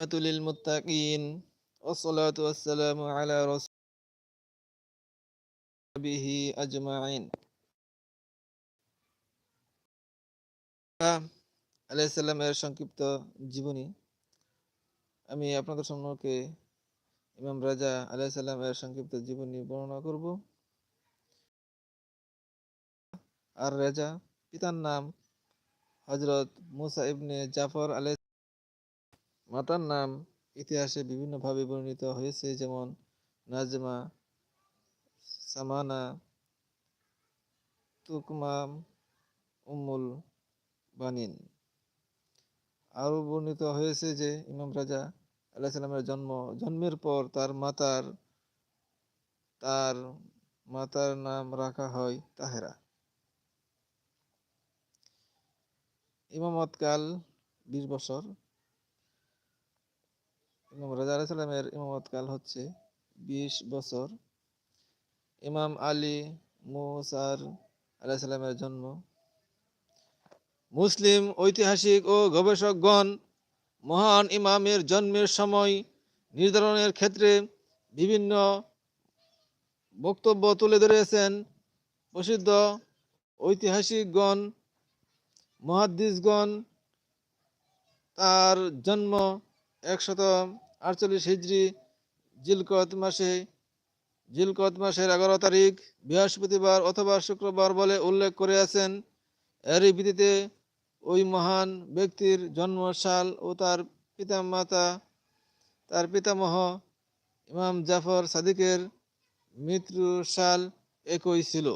للمتقين والصلاة والسلام على رسول به أجمعين আলাইসাল্লামের সংক্ষিপ্ত জীবনী আমি আপনাদের সম্মুখে ইমাম রাজা আলাইসাল্লামের সংক্ষিপ্ত জীবনী বর্ণনা করব আর রাজা পিতার নাম হজরত মুসা ইবনে জাফর আলাই মাতার নাম ইতিহাসে বিভিন্নভাবে বর্ণিত হয়েছে, যেমন নাজমা, সামানা তুকমাম উম্মুল বানিন। আরও বর্ণিত হয়েছে যে ইমাম রাজা আল্লাহ সাল্লামের জন্ম, জন্মের পর তার মাতার তার মাতার নাম রাখা হয় তাহেরা। ইমামতকাল বিশ বছর ইমাম রাজা আলাহ সাল্লামের ইমামতকাল হচ্ছে বিশ বছর। ইমাম আলী মুসার আলাহ সাল্লামের জন্ম। মুসলিম ঐতিহাসিক ও গবেষকগণ মহান ইমামের জন্মের সময় নির্ধারণের ক্ষেত্রে বিভিন্ন বক্তব্য তুলে ধরেছেন। প্রসিদ্ধ ঐতিহাসিকগণ, মহাদ্দিসগণ, তার জন্ম একশত আটচল্লিশ হিজড়ি জিলকত মাসে, জিলকত মাসের এগারো তারিখ, বৃহস্পতিবার অথবা শুক্রবার বলে উল্লেখ করে আছেন। এরই ভিত্তিতে ওই মহান ব্যক্তির জন্মসাল ও তার পিতামাতা, তার পিতামহ ইমাম জাফর সাদিকের মৃত্যু সাল একই ছিল।